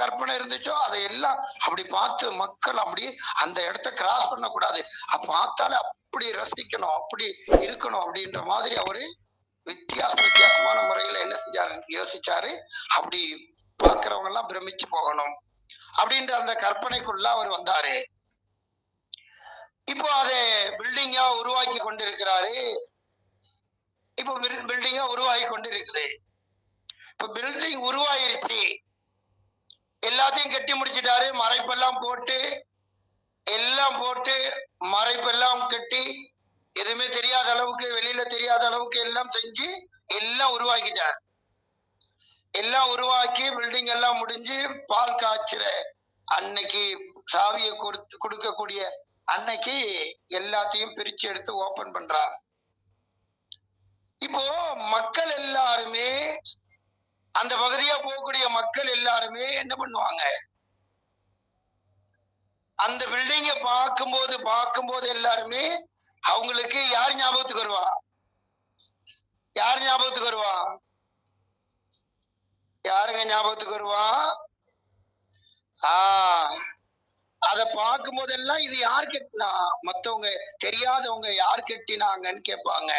கற்பனை இருந்துச்சோ அதை எல்லாம் அப்படி பார்த்து மக்கள் அப்படி அந்த இடத்த கிராஸ் பண்ணக்கூடாது. பார்த்தாலே அப்படி ரசிக்கணும் அப்படி இருக்கணும் அப்படின்ற மாதிரி அவரு வித்தியாச வித்தியாசமான முறையில என்ன செஞ்சாரு? யோசிச்சாரு. அப்படி பாக்குறவங்க எல்லாம் பிரமிச்சு போகணும் அப்படின்ற அந்த கற்பனைக்குள்ள அவர் வந்தாரு. இப்போ அதை பில்டிங்கா உருவாக்கி கொண்டு இருக்கிறாரு இப்போ பில்டிங்கா உருவாகி கொண்டு இருக்குது இப்ப பில்டிங் உருவாயிருச்சு. எல்லாத்தையும் கட்டி முடிச்சிட்டாரு. மறைப்பெல்லாம் போட்டு எல்லாம் போட்டு மறைப்பெல்லாம் கட்டி எதுவுமே தெரியாத அளவுக்கு வெளியில தெரியாத அளவுக்கு எல்லாம் செஞ்சு எல்லாம் உருவாக்கிட்டார். எல்லாம் உருவாக்கி பில்டிங் எல்லாம் முடிஞ்சு பால் காய்ச்சுற அன்னைக்கு சாவியை கொடுத்து கொடுக்கக்கூடிய அன்னைக்கு எல்லாத்தையும் பிரிச்சு எடுத்து ஓபன் பண்றார் இப்போ மக்கள் எல்லாருமே அந்த பகுதியா போகக்கூடிய மக்கள் எல்லாருமே என்ன பண்ணுவாங்க? அந்த பில்டிங்க பார்க்கும்போது பார்க்கும்போது எல்லாருமே அவங்களுக்கு யார் ஞாபகத்துக்கு வருவா? யார் ஞாபகத்துக்கு வருவா? யாருங்க ஞாபகத்துக்கு வருவா? ஆஹ் அத பார்க்கும் போதெல்லாம் இது யார் கட்டினா? மத்தவங்க தெரியாதவங்க யார் கட்டினாங்கன்னு கேட்பாங்க.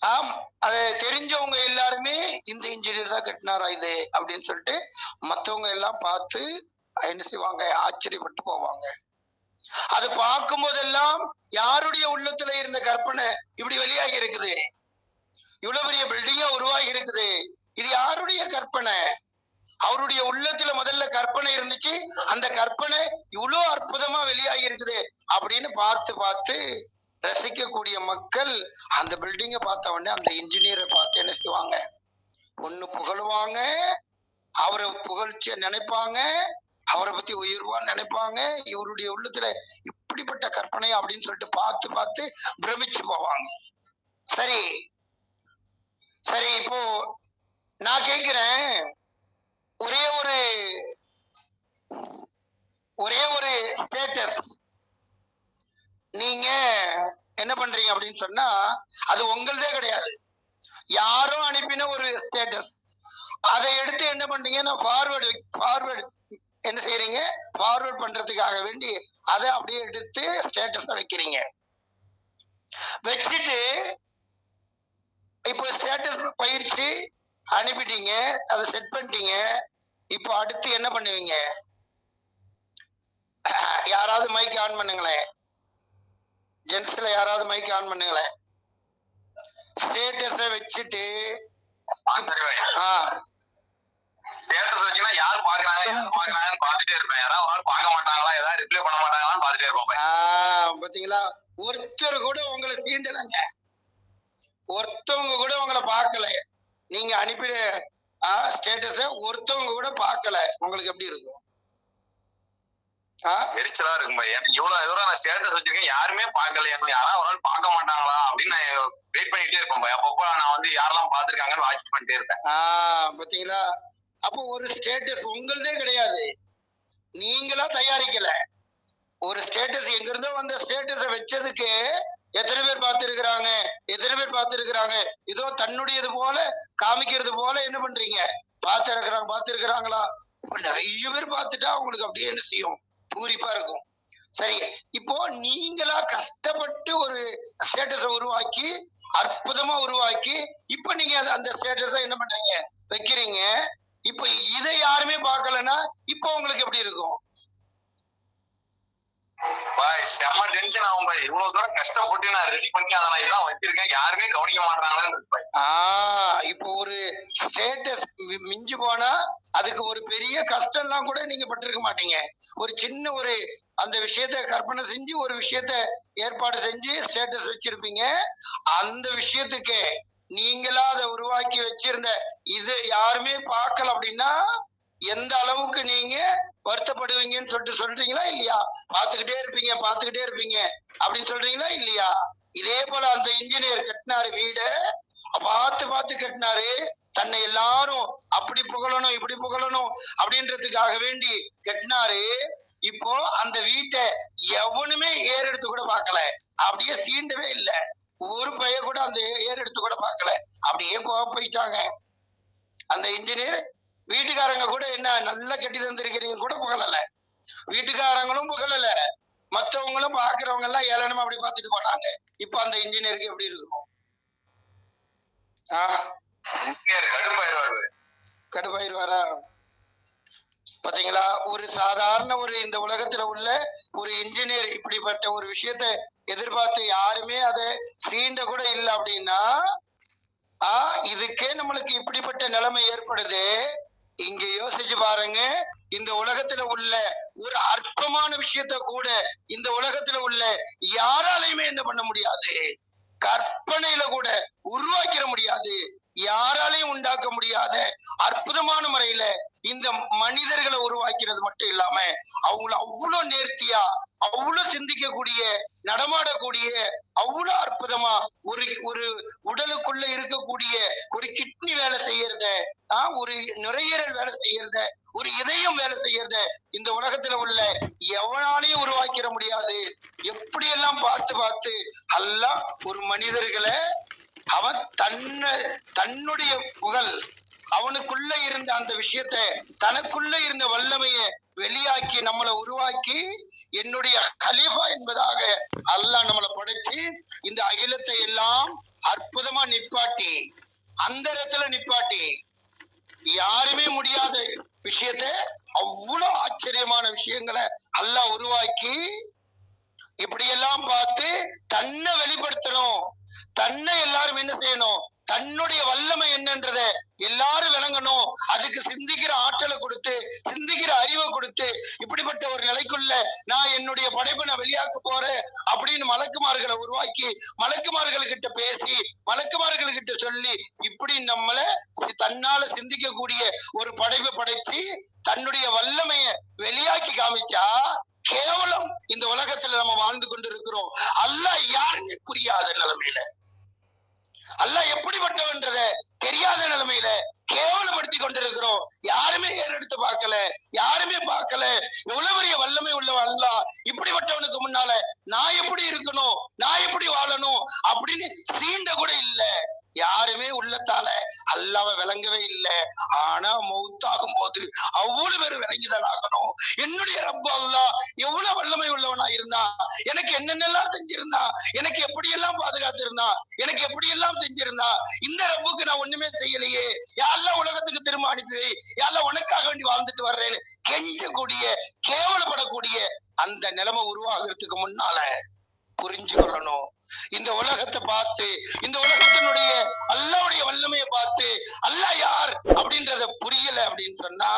ஆம் அது தெரிஞ்சவங்க எல்லாருமே இந்த இன்ஜினியர் தான் கட்டினாரா இது அப்படின்னு சொல்லிட்டு மத்தவங்க எல்லாம் பார்த்து என்ன செய்வாங்க? ஆச்சரியப்பட்டு போவாங்க. அது பார்க்கும் போதெல்லாம் யாருடைய உள்ளத்துல இருந்த கற்பனை இப்படி வெளியாகி இருக்குது? இவ்வளவு பெரிய பில்டிங்கா உருவாகி இருக்குது. இது யாருடைய கற்பனை? அவருடைய உள்ளத்துல முதல்ல கற்பனை இருந்துச்சு. அந்த கற்பனை இவ்வளவு அற்புதமா வெளியாகி இருக்குது அப்படின்னு பார்த்து பார்த்து ரசிக்கக்கூடிய மக்கள் அந்த பில்டிங்கை பார்த்த உடனே அந்த இன்ஜினியரை பார்த்து என்ன செய்வாங்க? ஒண்ணு புகழுவாங்க அவரை புகழ்ச்சிய நினைப்பாங்க அவரை பத்தி உயர்வா நினைப்பாங்க இவருடைய உள்ளத்துல இப்படிப்பட்ட கற்பனை அப்படின்னு சொல்லிட்டு பார்த்து பார்த்து பிரமிச்சு போவாங்க. சரி. சரி இப்போ நான் கேக்குறேன் ஒரே ஒரு ஒரே ஒரு ஸ்டேட்டஸ் நீங்க என்ன பண்றீங்க அப்படின்னு சொன்னா அது உங்களதே கிடையாது. யாரும் அனுப்பின ஒரு ஸ்டேட்டஸ் அதை எடுத்து என்ன பண்றீங்கன்னா ஃபார்வர்டு ஃபார்வர்டு என்ன செய்யறீங்க ஃபார்வர்ட் பண்றதுக்காக வேண்டி அதை அப்படியே எடுத்து ஸ்டேட்டஸ் வைக்கிறீங்க. வச்சுட்டு இப்போ ஸ்டேட்டஸ் பயிற்சி அனுப்பிட்டீங்க அதை செட் பண்ணிட்டீங்க. இப்போ அடுத்து என்ன பண்ணுவீங்க? யாராவது மைக் ஆன் பண்ணுங்களேன். ஜென்ஸ்ல யாராவது மைக் ஆன் பண்ணுங்களேன் ஸ்டேட்டஸ வச்சுட்டு ஸ்டேட்டஸ் வச்சுன்னா யார் பாக்குறாங்க யார் பாக்குறாங்கன்னு பாத்துட்டே இருப்பேன். யாராவது பார்க்க மாட்டாங்களா ஏதாவது ரிப்ளை பண்ண மாட்டாங்களான்னு பாத்துட்டே இருப்பேன் பாத்தீங்களா? ஒருத்தர் கூட உங்களை சீண்டலைங்க. ஒருத்தவங்க கூட உங்களை பார்க்கல. நீங்க அனுப்பின ஸ்டேட்டஸ ஒருத்தவங்க கூட பார்க்கல. உங்களுக்கு எப்படி இருக்கும்? எரிச்சலா இருக்கும் பையன் இவ்வளவு தூரம் நான் ஸ்டேட்டஸ் வச்சிருக்கேன். யாருமே பார்க்கல யாராவது ஒரு ஆள் பார்க்க மாட்டாங்களா அப்படின்னு நான் வெயிட் பண்ணிட்டே இருப்பேன் அப்பப்போ நான் வந்து யாரெல்லாம் பாத்துருக்காங்கன்னு வாட்ச் பண்ணிட்டே இருப்பேன். பாத்தீங்களா? அப்போ ஒரு ஸ்டேட்டஸ் உங்களுதே கிடையாது. நீங்களா தயாரிக்கல. ஒரு ஸ்டேட்டஸ் எங்க இருந்தோ வந்த ஸ்டேட்டஸ வச்சதுக்கு எத்தனை பேர் பார்த்திருக்கிறாங்க? எத்தனை பேர் பார்த்திருக்கிறாங்க? இதோ தன்னுடையது போல காமிக்கிறது போல என்ன பண்றீங்க? பார்த்திருக்கிறாங்க பார்த்திருக்கிறாங்களா? நிறைய பேர் பார்த்துட்டா உங்களுக்கு அப்படியே என்ன செய்யும்? பூரிப்பா இருக்கும். சரி இப்போ நீங்களா கஷ்டப்பட்டு ஒரு ஸ்டேட்டஸை உருவாக்கி அற்புதமா உருவாக்கி இப்ப நீங்க அந்த- அந்த ஸ்டேட்டஸ என்ன பண்றீங்க? வைக்கிறீங்க. இப்ப இதை யாருமே பார்க்கலன்னா இப்போ உங்களுக்கு எப்படி இருக்கும்? பாய் செம்ம டென்ஷன் ஆகும் பாய். இவ்வளவு தூரம் கஷ்டப்பட்டு நான் ரெடி பண்ணி அதை நான் இதெல்லாம் வச்சிருக்கேன். யாருமே கவனிக்க மாட்டாங்களேன்னு ஆஹ் இப்போ ஒரு ஸ்டேட்டஸ் மிஞ்சு போனா அதுக்கு ஒரு பெரிய கஷ்டம்லாம் கூட நீங்க பட்டிருக்க மாட்டீங்க. ஒரு சின்ன ஒரு அந்த விஷயத்த கற்பனை செஞ்சு ஒரு விஷயத்த ஏற்பாடு செஞ்சு ஸ்டேட்டஸ் வச்சிருப்பீங்க. அந்த விஷயத்துக்கு நீங்களா அதை உருவாக்கி வச்சிருந்த இது யாருமே பார்க்கல அப்படின்னா எந்த அளவுக்கு நீங்க வருத்தப்படுவீங்கன்னு சொல்லிட்டு சொல்றீங்களா இல்லையா? பார்த்துக்கிட்டே இருப்பீங்க பார்த்துக்கிட்டே இருப்பீங்க. அப்படின்னு சொல்றீங்களா இல்லையா? இதே போல அந்த இன்ஜினியர் கட்டினாரு வீட பார்த்து பார்த்து கட்டினாரு. தன்னை எல்லாரும் அப்படி புகழணும் இப்படி புகழணும் அப்படின்றதுக்காக வேண்டி கட்டினாரு. இப்போ அந்த வீட்டை எவனுமே ஏர் எடுத்து கூட பார்க்கல. அப்படியே சீண்டவே இல்லை. ஒரு பைய கூட அந்த ஏர் எடுத்து கூட பார்க்கல. அப்படியே போக போயிட்டாங்க. அந்த இன்ஜினியர் வீட்டுக்காரங்க கூட நல்லா கட்டி தந்திருக்கிறீங்க கூட புகழல. வீட்டுக்காரங்களும் புகழல. மத்தவங்களும் பாக்குறவங்க எல்லாம் ஏளனமா அப்படி பார்த்துட்டு போனாங்க. இப்ப அந்த இன்ஜினியருக்கு எப்படி இருக்கும்? ஆஹ் கடுப்பாயிருவாரு. பாத்தீங்களா? ஒரு சாதாரண ஒரு இந்த உலகத்துல உள்ள ஒரு இன்ஜினியர் இப்படிப்பட்ட ஒரு விஷயத்த எதிர்பார்த்து யாருமே அதை சீண்ட கூட இல்லை அப்படின்னா ஆ இதுக்கே நம்மளுக்கு இப்படிப்பட்ட நிலைமை ஏற்படுது. இங்க யோசிச்சு பாருங்க இந்த உலகத்துல உள்ள ஒரு அற்பமான விஷயத்த கூட இந்த உலகத்துல உள்ள யாராலையுமே என்ன பண்ண முடியாது. கற்பனையில கூட உருவாக்கிட முடியாது. யாராலையும் உண்டாக்க முடியாத அற்புதமான முறையில இந்த மனிதர்களை உருவாக்கிறது மட்டும் இல்லாம அவங்கள அவ்வளவு நேர்த்தியா அவ்வளவு சிந்திக்கக்கூடிய நடமாடக்கூடிய அவ்வளவு அற்புதமா ஒரு ஒரு உடலுக்குள்ள இருக்கக்கூடிய ஒரு கிட்னி வேலை செய்யறத ஆஹ் ஒரு நுரையீரல் வேலை செய்யறத ஒரு இதயம் வேலை செய்யறத இந்த உலகத்துல உள்ள எவனாலையும் உருவாக்கிட முடியாது. எப்படியெல்லாம் பார்த்து பார்த்து எல்லாம் ஒரு மனிதர்களை அவன் தன்னை தன்னுடைய புகழ் அவனுக்குள்ள இருந்த அந்த விஷயத்த தனக்குள்ள இருந்த வல்லமைய வெளியாக்கி நம்மளை உருவாக்கி என்னுடைய கலீஃபா என்பதாக அல்லாஹ் நம்மளை படைச்சு இந்த அகிலத்தை எல்லாம் அற்புதமா நிப்பாட்டி அந்த இடத்துல நிப்பாட்டி. யாருமே முடியாத விஷயத்த அவ்வளவு ஆச்சரியமான விஷயங்களை அல்லாஹ் உருவாக்கி இப்படியெல்லாம் பார்த்து தன்னை வெளிப்படுத்தணும். தன்னை எல்லாரும் என்ன செய்யணும்? தன்னுடைய வல்லமை என்னன்றத எல்லாரும் விளங்கணும். அதுக்கு சிந்திக்கிற ஆற்றலை கொடுத்து சிந்திக்கிற அறிவை கொடுத்து இப்படிப்பட்ட ஒரு நிலைக்குள்ள நான் என்னுடைய படைப்பை நான் வெளியாக்க போறேன் அப்படின்னு மலக்குமார்களை உருவாக்கி மலக்குமார்கள் கிட்ட பேசி மலக்குமார்கள் கிட்ட சொல்லி இப்படி நம்மள தன்னால சிந்திக்கக்கூடிய ஒரு படைப்பை படைச்சு தன்னுடைய வல்லமைய வெளியாக்கி காமிச்சா கேவலம் இந்த உலகத்துல நம்ம வாழ்ந்து கொண்டு இருக்கிறோம் அல்ல யாருமே புரியாத நிலைமையில. அல்ல எப்படிப்பட்டவன்றத தெரியாத நிலைமையில கேவலப்படுத்தி கொண்டிருக்கிறோம். யாருமே ஏறெடுத்து பார்க்கல? யாருமே பார்க்கல? எவ்வளவு பெரிய வல்லமை உள்ளவன் அல்லாஹ் இப்படிப்பட்டவனுக்கு முன்னால நான் எப்படி இருக்கணும்? நான் எப்படி வாழணும்? அப்படின்னு சீண்ட கூட இல்ல. யாருமே உள்ளத்தால அல்லாவ விளங்கவே இல்லை. ஆனா மௌத்தாகும் போது அவ்வளவு பேர் விளங்கிதான் ஆகணும் என்னுடைய ரப்ப அல்லா எவ்வளவு வல்லமை உள்ளவனா இருந்தா எனக்கு என்னென்னலாம் செஞ்சிருந்தா எனக்கு எப்படியெல்லாம் பாதுகாத்திருந்தா எனக்கு எப்படியெல்லாம் செஞ்சிருந்தா இந்த ரப்புக்கு நான் ஒண்ணுமே செய்யலையே. யாரெல்லாம் உலகத்துக்கு திரும்ப அனுப்பி யாரெல்லாம் உனக்காக வேண்டி வாழ்ந்துட்டு வர்றேன்னு கெஞ்சக்கூடிய கேவலப்படக்கூடிய அந்த நிலைமை உருவாகிறதுக்கு முன்னால புரிஞ்சு கொள்ளணும். இந்த உலகத்தை பார்த்து இந்த உலகத்தினுடைய அல்லாவுடைய வல்லமையை பார்த்து அல்லாஹ் யார் அப்படின்றத புரியல அப்படின்னு சொன்னா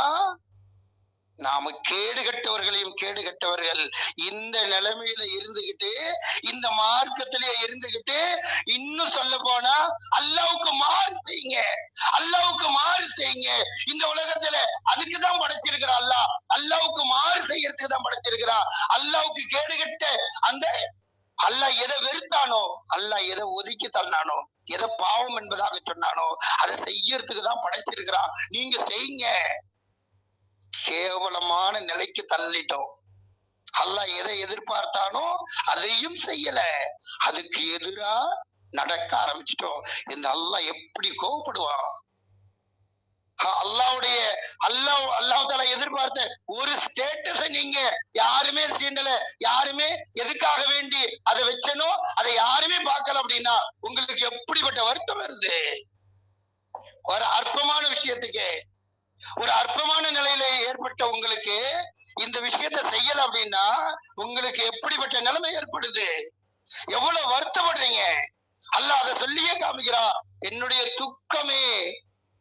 நாம கேடு கட்டவர்களையும் கேடு கட்டவர்கள். இந்த நிலைமையில இருந்துகிட்டு இந்த மார்க்கத்திலே இருந்துகிட்டு இன்னும் சொல்ல போனா அல்லாவுக்கு மாறு செய்யுங்க. அல்லாவுக்கு மாறு செய்யுங்க. இந்த உலகத்துல அதுக்குதான் படைச்சிருக்கிறா அல்லாஹ். அல்லாவுக்கு மாறு செய்யறதுக்கு தான் படைச்சிருக்கிறா அல்லாவுக்கு கேடு கட்ட அந்த அல்லாஹ் எதை வெறுத்தானோ அல்லாஹ் எதை ஒதுக்கி தள்ளானோ எதை பாவம் என்பதாக சொன்னானோ அதை செய்யறதுக்கு தான் படைச்சிருக்கிறான் நீங்க செய்யுங்க. கேவலமான நிலைக்கு தள்ளிட்டோம். அல்லாஹ் எதை எதிர்பார்த்தானோ அதையும் செய்யல. அதுக்கு எதிரா நடக்க ஆரம்பிச்சிட்டோம். இந்த அல்லாஹ் எப்படி கோவப்படுவான்? அல்லாவுடைய அல்லாஹ் அல்லாஹ் தாலா எதிர்பார்த்த ஒரு ஸ்டேட்டஸ நீங்க யாருமே சீண்டல யாருமே எதுக்காக வேண்டி அதை வச்சனோ அதை யாருமே பார்க்கல அப்படின்னா உங்களுக்கு எப்படிப்பட்ட வருத்தம் வருது? ஒரு அற்பமான விஷயத்துக்கு ஒரு அற்பமான நிலையில ஏற்பட்ட உங்களுக்கு இந்த விஷயத்த செய்யல அப்படின்னா உங்களுக்கு எப்படிப்பட்ட நிலைமை ஏற்படுது? எவ்வளவு வருத்தப்படுறீங்க? அல்லாஹ் அதை சொல்லியே காமிக்கிறா என்னுடைய துக்கமே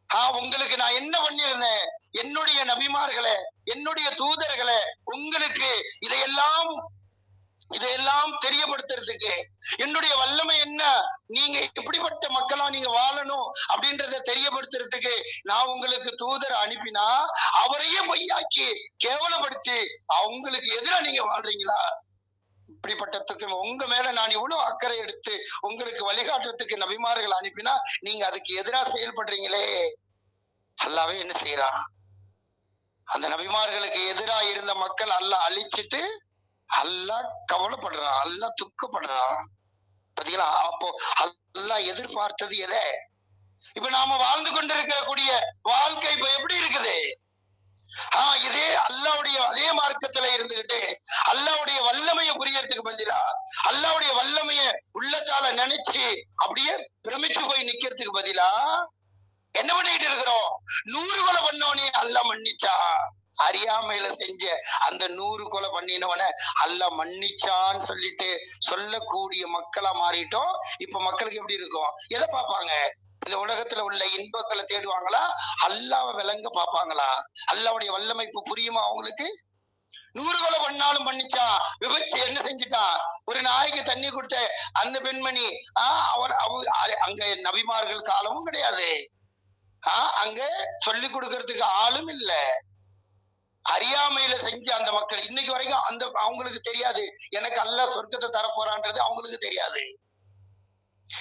ஆஹ் உங்களுக்கு நான் என்ன பண்ணியிருந்தேன்? என்னுடைய நபிமார்களை என்னுடைய தூதர்களை உங்களுக்கு இதையெல்லாம் இதையெல்லாம் தெரியப்படுத்துறதுக்கு என்னுடைய வல்லமை என்ன? நீங்க எப்படிப்பட்ட மக்களா நீங்க வாழணும் அப்படின்றத தெரியப்படுத்துறதுக்கு நான் உங்களுக்கு தூதர் அனுப்பினா அவரையே பொய்யாக்கி கேவலப்படுத்தி அவங்களுக்கு எதிரா நீங்க வாழ்றீங்களா? அப்படிப்பட்டதுக்கு உங்க மேல நான் இவ்வளவு அக்கறை எடுத்து உங்களுக்கு வழிகாட்டுறதுக்கு நபிமார்கள் அனுப்பினா நீங்க அதுக்கு எதிரா செயல்படுறீங்களே. அல்லாவே என்ன செய்யறான் அந்த நபிமார்களுக்கு எதிரா இருந்த மக்கள் அல்ல அழிச்சிட்டு அல்ல கவலைப்படுறான் அல்ல துக்கப்படுறான் பாத்தீங்களா? அப்போ அல்லாஹ் எதிர்பார்த்தது எதை? இப்ப நாம வாழ்ந்து கொண்டிருக்கிற கூடிய வாழ்க்கை இப்ப எப்படி இருக்குது? ஆஹ் இதே அல்லாவுடைய அதே மார்க்கத்துல இருந்துகிட்டு அல்லாவுடைய வல்லமையை புரியறதுக்கு பதிலா அல்லாவுடைய வல்லமைய உள்ளத்தால நினைச்சு அப்படியே பிரமிச்சு போய் நிக்கிறதுக்கு பதிலா என்ன பண்ணிட்டு இருக்கிறோம்? நூறு கொலை பண்ணவனே அல்ல மன்னிச்சா? அறியாமையில செஞ்ச அந்த நூறு கொலை பண்ணினவன அல்ல மன்னிச்சான்னு சொல்லிட்டு சொல்லக்கூடிய மக்களா மாறிட்டோம். இப்ப மக்களுக்கு எப்படி இருக்கும்? எதை பார்ப்பாங்க? இந்த உலகத்துல உள்ள இன்பங்களை தேடுவாங்களா? அல்லாவை விளங்க பார்ப்பாங்களா? அல்லாவுடைய வல்லமைப்பு புரியுமா அவங்களுக்கு? நூறு கொலை பண்ணாலும் பண்ணிச்சான் விபத்து என்ன செஞ்சுட்டான் ஒரு நாய்க்கு தண்ணி கொடுத்த அந்த பெண்மணி ஆஹ் அவர் அங்க நபிமார்கள் காலமும் கிடையாது. ஆஹ் அங்க சொல்லி கொடுக்கறதுக்கு ஆளும் இல்ல. அறியாமையில செஞ்ச அந்த மக்கள் இன்னைக்கு வரைக்கும் அந்த அவங்களுக்கு தெரியாது. எனக்கு அல்ல சொர்க்கத்தை தரப்போறான்றது அவங்களுக்கு தெரியாது.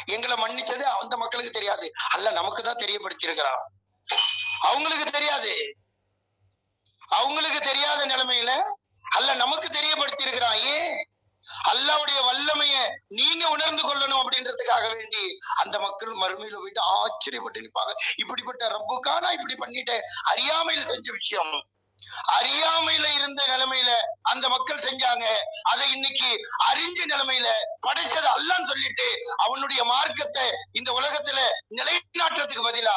எங்களை மன்னிச்சது அந்த மக்களுக்கு தெரியாது. அல்ல நமக்கு தான் தெரியப்படுத்தியிருக்கிறான். அவங்களுக்கு தெரியாது. அவங்களுக்கு தெரியாத நிலைமையில அல்ல நமக்கு தெரியப்படுத்தி இருக்கிறான் ஏன்? அல்லாவுடைய வல்லமைய நீங்க உணர்ந்து கொள்ளணும் அப்படின்றதுக்காக வேண்டி அந்த மக்கள் மறுமையில போயிட்டு ஆச்சரியப்பட்டு நிற்பாங்க. இப்படிப்பட்ட ரப்புக்கானா இப்படி பண்ணிட்டேன். அறியாமையில செஞ்ச விஷயம். அறியாமையில இருந்த நிலைமையில அந்த மக்கள் செஞ்சாங்க. அதை இன்னைக்கு அறிஞ்ச நிலைமையில படைச்சது அல்லான்னு சொல்லிட்டு அவனுடைய மார்க்கத்தை இந்த உலகத்துல நிலைநாட்டுறதுக்கு பதிலா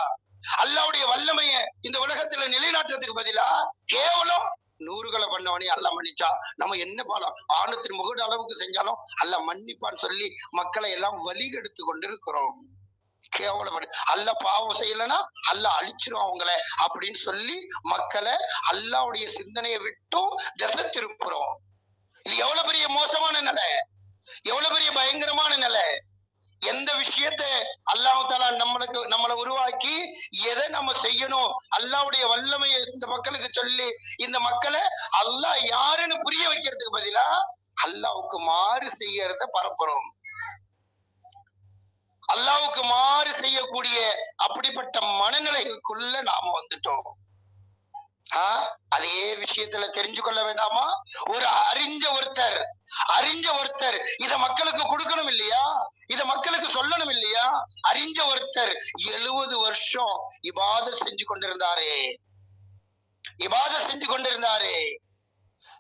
அல்லாவுடைய வல்லமைய இந்த உலகத்துல நிலைநாட்டுறதுக்கு பதிலா கேவலம் நூறுகளை பண்ணவனே அல்ல மன்னிச்சா. நம்ம என்ன பாலம் ஆணத்தின் முகடு அளவுக்கு செஞ்சாலும் அல்ல மன்னிப்பான்னு சொல்லி மக்களை எல்லாம் வழிகெடுத்து கொண்டிருக்கிறோம். கேவலப்படு அல்ல பாவம் செய்யலைன்னா அல்ல அழிச்சிரும் அவங்கள அப்படின்னு சொல்லி மக்களை அல்லாவுடைய சிந்தனையை விட்டும் திசை திருப்புறோம் இது எவ்வளவு பெரிய மோசமான நிலை? எவ்வளவு பெரிய பயங்கரமான நிலை? எந்த விஷயத்த அல்லாஹ் நம்மளுக்கு நம்மளை உருவாக்கி எதை நம்ம செய்யணும்? அல்லாவுடைய வல்லமையை இந்த மக்களுக்கு சொல்லி இந்த மக்களை அல்லாஹ் யாருன்னு புரிய வைக்கிறதுக்கு பதிலா அல்லாவுக்கு மாறு செய்யறத பரப்புறோம். அல்லாவுக்கு மாறு செய்யக்கூடிய அப்படிப்பட்ட மனநிலைக்குள்ள நாம வந்துட்டோம். ஆஹ் அதே விஷயத்துல தெரிஞ்சு கொள்ள வேண்டாமா? ஒரு அறிஞ்ச ஒருத்தர் அறிஞ்ச ஒருத்தர் இத மக்களுக்கு கொடுக்கணும் இல்லையா? இத மக்களுக்கு சொல்லணும் இல்லையா? அறிஞ்ச ஒருத்தர் எழுபது வருஷம் இபாத செஞ்சு கொண்டிருந்தாரே. இபாத செஞ்சு கொண்டிருந்தாரே.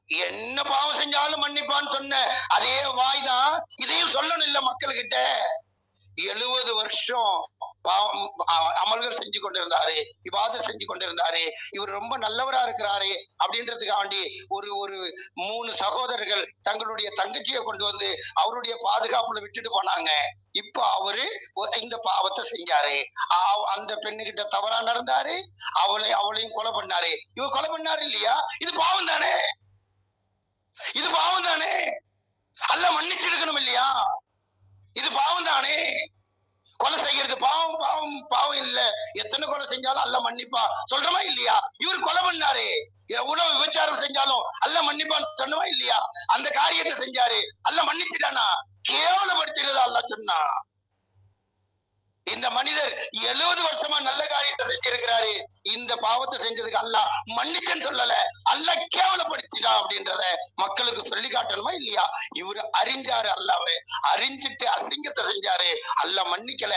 என்ன பாவம் செஞ்சாலும் மன்னிப்பான்னு சொன்ன அதே வாய் தான் இதையும் சொல்லணும் இல்ல மக்கள்கிட்ட. எழுபது வருஷம் பாவம் அமல்கள் செஞ்சு கொண்டிருந்தாரு இவாத செஞ்சு கொண்டிருந்தாரு இவர் ரொம்ப நல்லவரா இருக்கிறாரு அப்படின்றதுக்காண்டி ஒரு ஒரு மூணு சகோதரர்கள் தங்களுடைய தங்கச்சியை கொண்டு வந்து அவருடைய பாதுகாப்புல விட்டுட்டு போனாங்க. இப்ப அவரு இந்த பாவத்தை செஞ்சாரு. அந்த பெண்ணுகிட்ட தவறா நடந்தாரு அவளை அவளையும் கொலை பண்ணாரு. இவர் கொலை பண்ணாரு இல்லையா? இது பாவம் தானே? இது பாவம் தானே? அல்ல மன்னிச்சிருக்கணும் இல்லையா? இது பாவம் தானே? கொலை செய்யறது பாவம் பாவம் பாவம் இல்ல. எத்தனை கொலை செஞ்சாலும் அல்ல மன்னிப்பா சொல்றமா இல்லையா? இவர் கொலை பண்ணாரு. உணவு விபச்சாரம் செஞ்சாலும் அல்ல மன்னிப்பான்னு சொன்னமா இல்லையா? அந்த காரியத்தை செஞ்சாரு. அல்ல மன்னிச்சிட்டானா? கேவலப்படுத்தினதா அல்ல சொன்னா. இந்த மனிதர் எழுபது வருஷமா நல்ல காரியத்தை செஞ்சிருக்கிறாரு. இந்த பாவத்தை செஞ்சதுக்கு அல்ல மன்னிச்சன்னு சொல்லல. அல்ல கேவலப்படுத்திடா அப்படின்றத மக்களுக்கு சொல்லி காட்டணுமா இல்லையா? இவரு அறிஞ்சாரு அல்லாவே. அறிஞ்சிட்டு அசிங்கத்தை செஞ்சாரு. அல்லாஹ் மன்னிக்கல.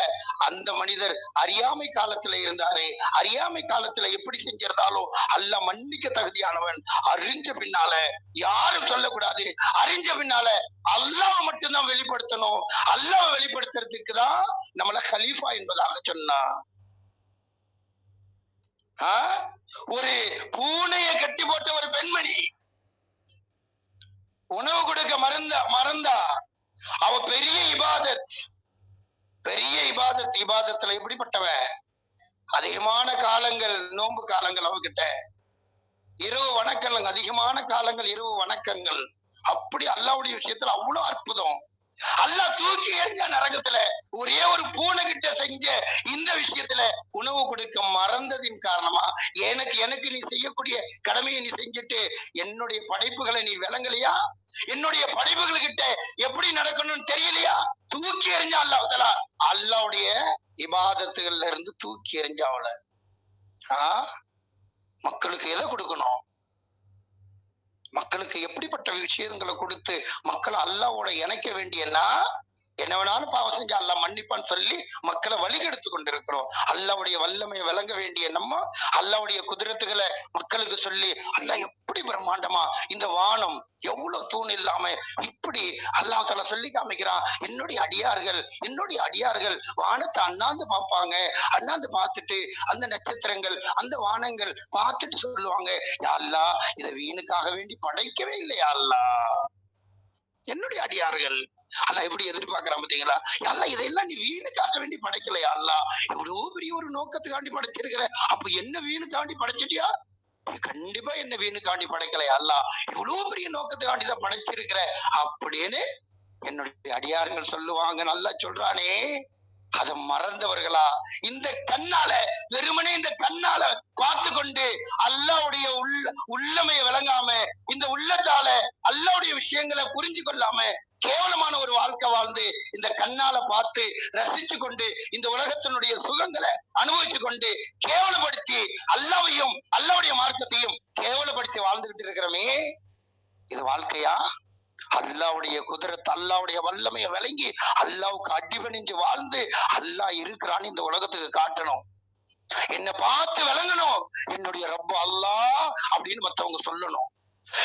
அந்த மனிதர் அறியாமை காலத்துல இருந்தாரு. அறியாமை காலத்துல எப்படி செஞ்சிருந்தாலும் அல்லாஹ் மன்னிக்க தகுதியானவன். அறிஞ்ச பின்னால யாரும் சொல்லக்கூடாது. அறிஞ்ச பின்னால அல்லாஹ் மட்டும்தான் வெளிப்படுத்தணும். அல்லாஹ் வெளிப்படுத்துறதுக்கு தான் நம்மள ஹலீஃபா என்பதாக சொன்னா ஒரு பூனைய கட்டி போட்ட ஒரு பெண்மணி. உணவு கொடுக்க மறந்தா மறந்தா. அவ பெரிய இபாதத். பெரிய இபாதத் இபாதத்துல எப்படிப்பட்டவ அதிகமான காலங்கள் நோன்பு காலங்கள் அவகிட்ட. இரவு வணக்கங்கள் அதிகமான காலங்கள் இரவு வணக்கங்கள். அப்படி அல்லாவுடைய விஷயத்துல அவ்வளவு அற்புதம். அல்லாஹ் தூக்கி எறிஞ்ச நரகத்துல. ஒரே ஒரு பூனை கிட்ட செஞ்ச இந்த விஷயத்துல உணவு கொடுக்க மறந்ததின் காரணமா? எனக்கு எனக்கு நீ செய்யக்கூடிய கடமையை நீ செஞ்சுட்டு என்னுடைய படைப்புகளை நீ விளங்கலையா? என்னுடைய படைப்புகள் கிட்ட எப்படி நடக்கணும்னு தெரியலையா? தூக்கி எறிஞ்சா அல்லாஹ் அல்லாவுடைய இபாதத்துகள்ல இருந்து தூக்கி எறிஞ்சா அவள. ஆஹ் மக்களுக்கு எதை கொடுக்கணும்? மக்களுக்கு எப்படிப்பட்ட விஷயங்களை கொடுத்து மக்களை அல்லாவோட இணைக்க வேண்டியன்னா என்ன வேணாலும் பாவம் செஞ்சு அல்லாஹ் மன்னிப்பான்னு சொல்லி மக்களை வழிகெடுத்து கொண்டிருக்கிறோம். அல்லாவுடைய வல்லமை விளங்க வேண்டிய நம்ம அல்லாவுடைய குதிரத்துகளை மக்களுக்கு சொல்லி அல்ல எப்படி பிரம்மாண்டமா இந்த வானம் எவ்வளவு தூண் இல்லாம இப்படி அல்லாஹ் சொல்லி காமிக்கிறான். என்னுடைய அடியார்கள் என்னுடைய அடியார்கள் வானத்தை அண்ணாந்து பார்ப்பாங்க. அண்ணாந்து பார்த்துட்டு அந்த நட்சத்திரங்கள் அந்த வானங்கள் பார்த்துட்டு சொல்லுவாங்க யா இதை வீணுக்காக வேண்டி படைக்கவே இல்லையா அல்லா என்னுடைய அடியார்கள் அல்லாஹ் எப்படி எதிர்பார்க்கிறான் பாத்தீங்களா அல்ல இதெல்லாம் நீ வீணுக்காக வேண்டி படைக்கலையா அல்லா எவ்வளோ பெரிய ஒரு நோக்கத்துக்காண்டி படைச்சிருக்கிற? அப்ப என்ன வீணுக்காண்டி படைச்சிட்டியா கண்டிப்பா என்ன வீணுக்காண்டி படைக்கலையா அல்லா இவ்வளவு பெரிய நோக்கத்துக்காண்டி தான் படைச்சிருக்கிற? அப்படின்னு என்னுடைய அடியார்கள் சொல்லுவாங்க நல்லா சொல்றானே. அதை மறந்தவர்களா? இந்த கண்ணால வெறுமனே இந்த கண்ணால பார்த்து கொண்டு அல்லாவுடைய உள்ள உள்ளமைய விளங்காம இந்த உள்ளத்தால அல்லாவுடைய விஷயங்களை புரிஞ்சு கொள்ளாம கேவலமான ஒரு வாழ்க்கை வாழ்ந்து இந்த கண்ணால பார்த்து ரசிச்சு கொண்டு இந்த உலகத்தினுடைய சுகங்களை அனுபவிச்சு கொண்டு கேவலப்படுத்தி அல்லாவையும் அல்லாவுடைய மார்க்கத்தையும் கேவலப்படுத்தி வாழ்ந்துகிட்டு இருக்கிறோமே. இது வாழ்க்கையா? அல்லாவுடைய குதிரத்தை அல்லாவுடைய வல்லமையை விளங்கி அல்லாவுக்கு அடிபணிஞ்சு வாழ்ந்து அல்லாஹ் இருக்கிறான்னு இந்த உலகத்துக்கு காட்டணும். என்னை பார்த்து விளங்கணும். என்னுடைய ரப்பு அல்லாஹ் அப்படின்னு மத்தவங்க சொல்லணும்.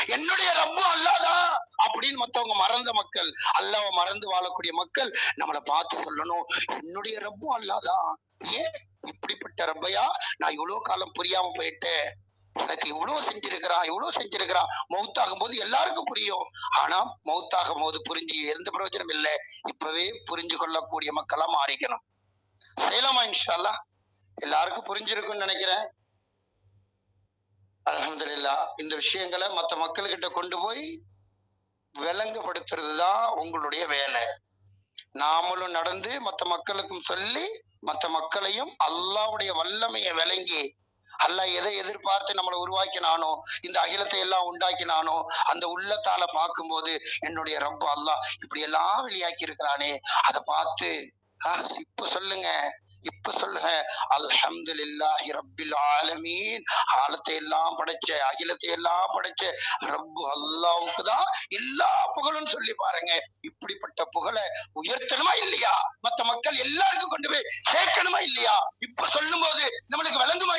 என்னுடைய ரப்பு அல்லாதான் அப்படின்னு மத்தவங்க மறந்த மக்கள் அல்லாவை மறந்து வாழக்கூடிய மக்கள் நம்மளை பார்த்து சொல்லணும். என்னுடைய ரப்பும் அல்லாதான் ஏன் இப்படிப்பட்ட ரப்பையா? நான் இவ்வளவு காலம் புரியாம போயிட்டேன். எனக்கு இவ்வளவு செஞ்சிருக்கிறான் இவ்வளவு செஞ்சிருக்கிறான் மௌத்தாகும் போது எல்லாருக்கும் புரியும். ஆனா மௌத்தாகும் போது புரிஞ்சு எந்த பிரயோஜனம் இல்லை. இப்பவே புரிஞ்சு கொள்ளக்கூடிய மக்களா மாறிக்கணும். செய்யலாமா இன்ஷால்லா எல்லாருக்கும் புரிஞ்சிருக்கும்னு நினைக்கிறேன். அலமதுல்லா இந்த விஷயங்களை மத்த மக்கள்கிட்ட கொண்டு போய் விளங்கப்படுத்துறது தான் உங்களுடைய வேலை. நாமளும் நடந்து மத்த மக்களுக்கும் சொல்லி மத்த மக்களையும் அல்லாவுடைய வல்லமையை விளங்கி அல்லாஹ் எதை எதிர்பார்த்து நம்மளை உருவாக்கினானோ இந்த அகிலத்தை எல்லாம் உண்டாக்கினானோ அந்த உள்ளத்தால பார்க்கும்போது என்னுடைய ரப்ப அல்லாஹ் இப்படி எல்லாம் வெளியாக்கி இருக்கிறானே அதை பார்த்து இப்ப சொல்லுங்க இப்ப சொல்லுங்க. அல்ஹம்துலில்லாஹி ரப்பில் ஆலமீன். ஆழத்தை எல்லாம் படைச்ச அகிலத்தை எல்லாம் படைச்ச ரப்பு அல்லாவுக்கு தான் எல்லா புகழும் சொல்லி பாருங்க. இப்படிப்பட்ட புகழை உயர்த்தணுமா இல்லையா? மத்த மக்கள் எல்லாருக்கும் கொண்டு போய் சேர்க்கணுமா இல்லையா? இப்ப சொல்லும் போது நம்மளுக்கு விளங்குமா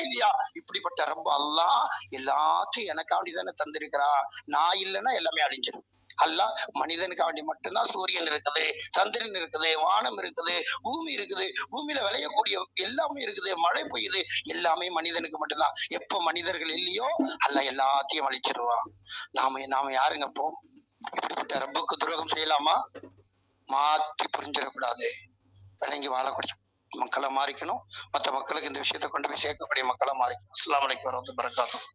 இப்படிப்பட்ட ரொம்ப அல்லா எல்லாத்தையும் எனக்காண்டி தானே தந்திருக்கிறான் நான் இல்லைன்னா எல்லாமே அழிஞ்சிடும் அல்ல மனிதனுக்காண்டி மட்டும்தான் சூரியன் இருக்குது சந்திரன் இருக்குது வானம் இருக்குது பூமி இருக்குது. பூமியில விளையக்கூடிய எல்லாமே இருக்குது. மழை பெய்யுது எல்லாமே மனிதனுக்கு மட்டும்தான். எப்ப மனிதர்கள் இல்லையோ அல்ல எல்லாத்தையும் அழிச்சிருவான் நாம நாம யாருங்க போ இப்படிப்பட்ட ரப்புக்கு துரோகம் செய்யலாமா? மாத்தி புரிஞ்சிடக்கூடாது. விளங்கி வாழக்கூடிய மக்களை மாறிக்கணும். மற்ற மக்களுக்கு இந்த விஷயத்தை கொண்டு போய் சேர்க்கக்கூடிய மக்களை மாறிக்கணும். அஸ்லாம் அலைக்கும் வரஹ்மத்துல்லாஹி வபரகாத்துஹு.